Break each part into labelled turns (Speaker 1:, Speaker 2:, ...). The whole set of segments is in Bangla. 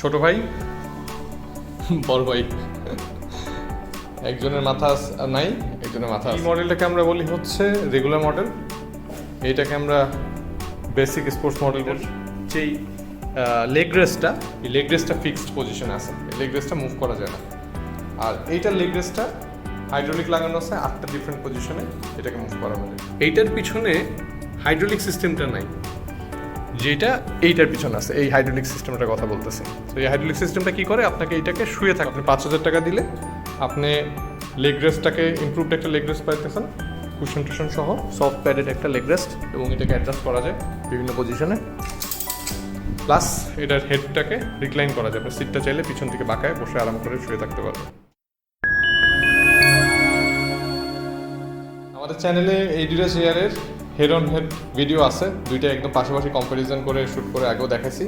Speaker 1: ছোট ভাই? বড় ভাই। একজনের মাথা নাই একজনের মাথা এই মডেলটাকে আমরা বলি হচ্ছে রেগুলার মডেল এইটাকে আমরা বেসিক স্পোর্টস মডেল বলি। যেই লেগ রেসটা এই লেগ রেসটা ফিক্সড পজিশনে আছে। লেগ রেসটা মুভ করা যায় না। আর এইটার লেগ রেসটা হাইড্রোলিক লাগানো আছে আটটা ডিফারেন্ট পজিশনে এটাকে মুভ করা যায় এইটার পিছনে হাইড্রোলিক সিস্টেমটা নাই। যেটা এইটার পিছনে আছে, এই হাইড্রোলিক সিস্টেমটার কথা বলতেছি। তো এই হাইড্রোলিক সিস্টেমটা কি করে? আপনাকে এইটাকে শুয়ে থাকে আপনি পাঁচ হাজার টাকা দিলে আপনি লেগ রেস্টটাকে ইমপ্রুভড একটা লেগ রেস্ট পাইতেছেন কুশন টুশন সহ সফট প্যাডেড একটা লেগ রেস্ট এবং এটাকে অ্যাডজাস্ট করা যায় বিভিন্ন পজিশনে প্লাস এটার হেডটাকে রিক্লাইন করা যায় সিটটা চাইলে পিছন থেকে বাঁকায় বসে আরাম করে শুয়ে থাকতে পারবে আমাদের চ্যানেলে এই দুইটা চেয়ারের হেড অন হেড ভিডিও আছে। দুইটা একদম পাশাপাশি কম্পারিজন করে শ্যুট করে আগেও দেখাইছি।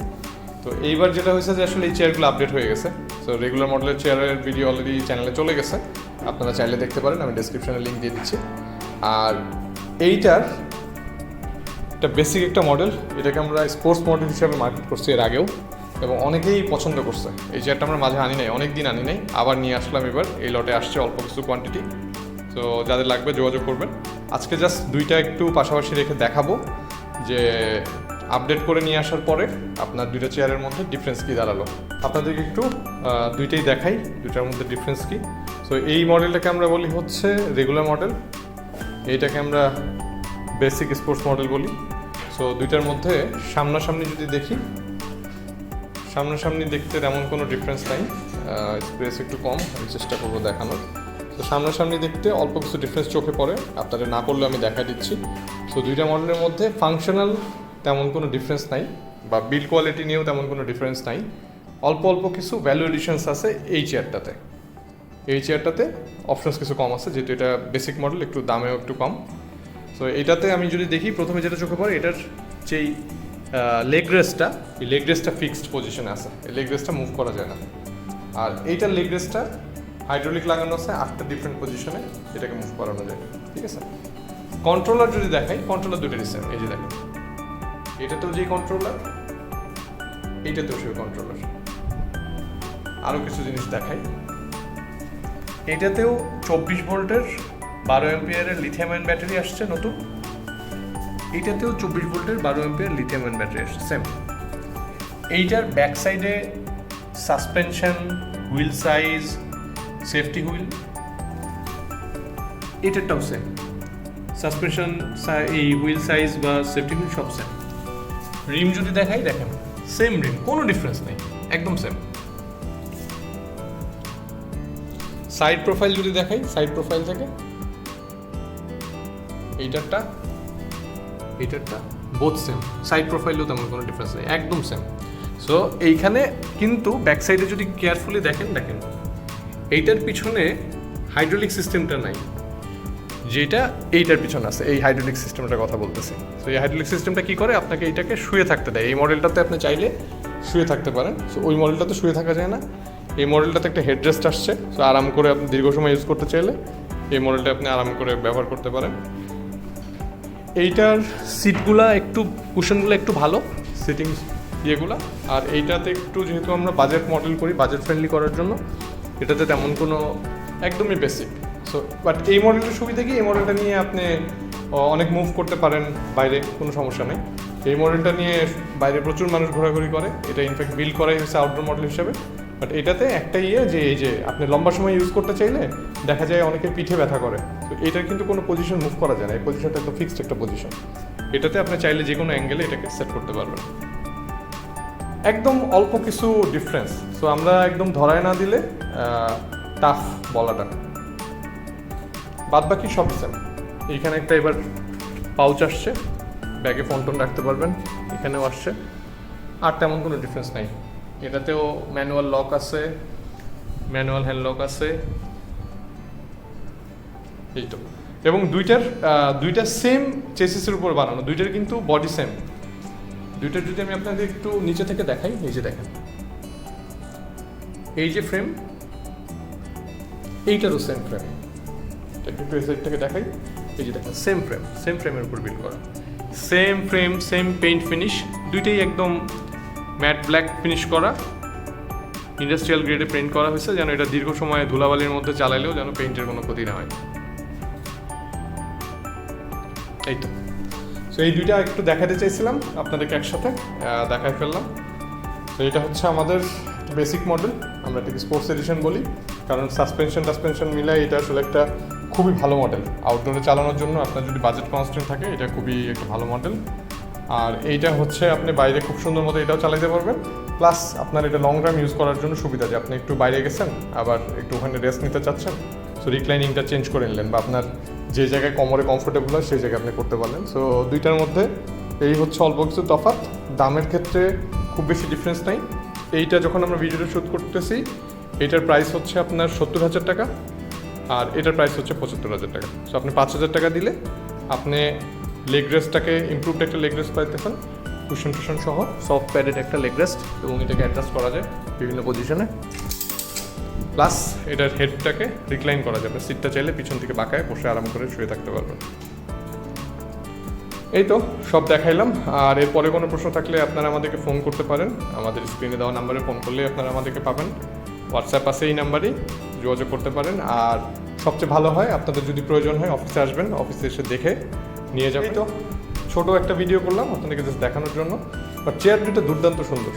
Speaker 1: তো এইবার যেটা হয়েছে যে আসলে এই চেয়ারগুলো আপডেট হয়ে গেছে। তো রেগুলার মডেলের চেয়ারের ভিডিও অলরেডি চ্যানেলে চলে গেছে। আপনারা চাইলে দেখতে পারেন, আমি ডেসক্রিপশনে লিঙ্ক দিয়ে দিচ্ছি। আর এইটার একটা বেসিক একটা মডেল এটাকে আমরা স্পোর্টস মডেল হিসাবে মার্কেট করছি এর আগেও। এবং অনেকেই পছন্দ করছে। এই চেয়ারটা আমরা মাঝে আনি নাই অনেক দিন আনি নাই। আবার নিয়ে আসলাম এবার। এই লটে আসছে অল্প কিছু কোয়ান্টিটি তো যাদের লাগবে যোগাযোগ করবেন। আজকে জাস্ট দুইটা একটু পাশাপাশি রেখে দেখাবো যে আপডেট করে নিয়ে আসার পরে আপনার দুইটা চেয়ারের মধ্যে ডিফারেন্স কী দাঁড়াল। আপনাদেরকে একটু দুইটাই দেখাই, দুইটার মধ্যে ডিফারেন্স কী। সো এই মডেলটাকে আমরা বলি হচ্ছে রেগুলার মডেল এইটাকে আমরা বেসিক স্পোর্টস মডেল বলি। সো দুইটার মধ্যে সামনাসামনি যদি দেখি, সামনাসামনি দেখতে তেমন কোনো ডিফারেন্স নাই। স্পেস একটু কম, আমি চেষ্টা করব দেখানোর। তো সামনাসামনি দেখতে অল্প কিছু ডিফারেন্স চোখে পড়ে। আপনাদের না করলে আমি দেখা দিচ্ছি। সো দুইটা মডেলের মধ্যে ফাংশনাল তেমন কোনো ডিফারেন্স নাই বা বিল কোয়ালিটি নিয়েও তেমন কোনো ডিফারেন্স নাই। অল্প অল্প কিছু ভ্যালু এডিশনস আছে এই চেয়ারটাতে এই চেয়ারটাতে অপশনস কিছু কম আছে, যেহেতু এটা বেসিক মডেল একটু দামেও একটু কম। সো এটাতে আমি যদি দেখি, প্রথমে যেটা চোখে পড়ে, এটার যেই লেগ রেসটা এই লেগ রেসটা ফিক্সড পজিশনে আছে। এই লেগ রেসটা মুভ করা যায় না। আর এইটার লেগ রেসটা হাইড্রোলিক লাগানো আছে, আটটা ডিফারেন্ট পজিশনে এটাকে মুভ করানো যায়। ঠিক আছে? কন্ট্রোলার যদি দেখাই কন্ট্রোলার দুটো সেম এই যে দেখেন এটাতেও যে কন্ট্রোলার এইটাতেও সেই কন্ট্রোলার আরও কিছু জিনিস দেখাই। এটাতেও চব্বিশ ভোল্টের বারো এম্পিয়ারের লিথিয়াম আয়ন ব্যাটারি আসছে নতুন। এইটাতেও চব্বিশ ভোল্টের বারো এম্পিয়ার লিথিয়াম ব্যাটারি আসছে সেম এইটার ব্যাক সাইডে suspension wheel size safety wheel? এটারটাও same suspension এই হুইল সাইজ বা সেফটি হুইল সব সেম রিম যদি দেখাই দেখেন সেম রিম কোনো ডিফারেন্স নেই একদম সেম সাইড প্রোফাইল যদি দেখাই সাইড প্রোফাইল থেকে এইটারটা এইটারটা বোথ সেম সাইড প্রোফাইলেও তেমন কোনো ডিফারেন্স নেই একদম সেম সো এইখানে কিন্তু ব্যাক সাইডে যদি কেয়ারফুলি দেখেন দেখেন এইটার পিছনে হাইড্রোলিক সিস্টেমটা নাই। যেটা এইটার পিছনে আছে, এই হাইড্রোলিক সিস্টেমটার কথা বলতেছি। তো এই হাইড্রোলিক সিস্টেমটা কি করে? আপনাকে এইটাকে শুয়ে থাকতে দেয়। এই মডেলটাতে আপনি চাইলে শুয়ে থাকতে পারেন। সো ওই মডেলটাতে শুয়ে থাকা যায় না। এই মডেলটাতে একটা হেডরেস্ট আসছে। সো আরাম করে আপনি দীর্ঘ সময় ইউজ করতে চাইলে এই মডেলটা আপনি আরাম করে ব্যবহার করতে পারেন। এইটার সিটগুলা একটু কুশনগুলো একটু ভালো সিটিং ইয়েগুলা। আর এইটাতে একটু যেহেতু আমরা বাজেট মডেল করি বাজেট ফ্রেন্ডলি করার জন্য এটাতে তেমন কোনো একদমই বেসিক সো বাট এই মডেলটার সুবিধা কি? এই মডেলটা নিয়ে আপনি অনেক মুভ করতে পারেন বাইরে, কোনো সমস্যা নেই। এই মডেলটা নিয়ে বাইরে প্রচুর মানুষ ঘোরাঘুরি করে। এটা ইনফ্যাক্ট বিল করাই হচ্ছে আউটডোর মডেল হিসেবে। বাট এটাতে একটা ইয়ে যে, এই যে, আপনি লম্বা সময় ইউজ করতে চাইলে দেখা যায় অনেকের পিঠে ব্যথা করে। তো এটার কিন্তু কোনো পজিশন মুভ করা যায় না। এই পজিশনটা একটা ফিক্সড একটা পজিশন এটাতে আপনি চাইলে যে কোনো অ্যাঙ্গেলে এটাকে সেট করতে পারবেন। একদম অল্প কিছু ডিফারেন্স সো আমরা একদম ধরায় না দিলে টাফ বলাটা। বাদ বাকি সব সেম এইখানে একটা এবার পাউচ আসছে। ব্যাগে ফোন টোন রাখতে পারবেন। এখানেও আসছে। আর তেমন কোনো ডিফারেন্স নাই। এটাতেও ম্যানুয়াল লক আছে। ম্যানুয়াল হ্যান্ড লক আছে। এই তো। এবং দুইটার দুইটা সেম চেসিসের উপর বানানো। দুইটার কিন্তু বডি সেম দুইটার যদি আমি আপনাদের একটু নিচে থেকে দেখাই যে দেখেন। এই যে ফ্রেম এইটারও সেম ফ্রেম একটু side থেকে দেখাই। এই যে দেখেন সেম ফ্রেম সেম ফ্রেমের উপর বিল্ড করা। Same frame same paint finish দুইটাই একদম ম্যাট ব্ল্যাক ফিনিশ করা। ইন্ডাস্ট্রিয়াল গ্রেডে পেইন্ট করা হয়েছে, যেন এটা দীর্ঘ সময় ধুলাবালির মধ্যে চালাইলেও যেন পেইন্টের কোনো ক্ষতি না হয়। এই তো। সো এই দুইটা একটু দেখাতে চাইছিলাম আপনাদেরকে একসাথে দেখায় ফেললাম। তো এটা হচ্ছে আমাদের বেসিক মডেল আমরা এটাকে স্পোর্টস এডিশন বলি, কারণ সাসপেনশন টাসপেনশন মিলাই এটা আসলে একটা খুবই ভালো মডেল আউটডোরে চালানোর জন্য আপনার যদি বাজেট কনস্ট্যান্ট থাকে, এটা খুবই একটা ভালো মডেল আর এইটা হচ্ছে আপনি বাইরে খুব সুন্দর মতো এটাও চালাতে পারবেন। প্লাস আপনার এটা লং টার্ম ইউজ করার জন্য সুবিধা যে আপনি একটু বাইরে গেছেন, আবার একটু ওখানে রেস্ট নিতে চাচ্ছেন। সো রিক্লাইনিংটা চেঞ্জ করে নিলেন বা আপনার যে জায়গায় কোমরে কমফোর্টেবল হয়, সেই জায়গায় আপনি করতে পারলেন। সো দুইটার মধ্যে এই হচ্ছে অল্প কিছু তফাৎ। দামের ক্ষেত্রে খুব বেশি ডিফারেন্স নাই। এইটা যখন আমরা ভিডিওটা শ্যুট করতেছি, এটার প্রাইস হচ্ছে আপনার সত্তর হাজার টাকা আর এটার প্রাইস হচ্ছে পঁচাত্তর হাজার টাকা। সো আপনি পাঁচ হাজার টাকা দিলে আপনি লেগ রেস্টটাকে ইমপ্রুভড একটা লেগ রেস্ট পাইতেছেন কুশন টুশন সহ। সফট প্যাডেড একটা লেগ রেস্ট এবং এটাকে অ্যাডজাস্ট করা যায় বিভিন্ন পজিশনে প্লাস এটার হেডটাকে রিক্লাইন করা যাবে। সিটটা চাইলে পিছন থেকে বাঁকায় বসে আরাম করে শুয়ে থাকতে পারবেন এই তো সব দেখাইলাম। আর এরপরে কোনো প্রশ্ন থাকলে আপনারা আমাদেরকে ফোন করতে পারেন। আমাদের স্ক্রিনে দেওয়া নাম্বারে ফোন করলে আপনারা আমাদেরকে পাবেন। হোয়াটসঅ্যাপ আছে এই নাম্বারেই যোগাযোগ করতে পারেন। আর সবচেয়ে ভালো হয় আপনাদের যদি প্রয়োজন হয় অফিসে আসবেন অফিসে এসে দেখে নিয়ে যাবেন। তো। ছোট একটা ভিডিও করলাম আপনাদেরকে জাস্ট দেখানোর জন্য। বাট চেয়ার দুটো দুর্দান্ত সুন্দর।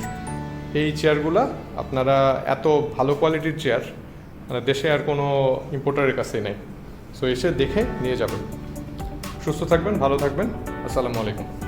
Speaker 1: এই চেয়ারগুলা আপনারা এত ভালো কোয়ালিটির চেয়ার মানে দেশে আর কোনো ইম্পোর্টারের কাছে নেই। সো এসে দেখে নিয়ে যাবেন। সুস্থ থাকবেন, ভালো থাকবেন। আসসালামু আলাইকুম।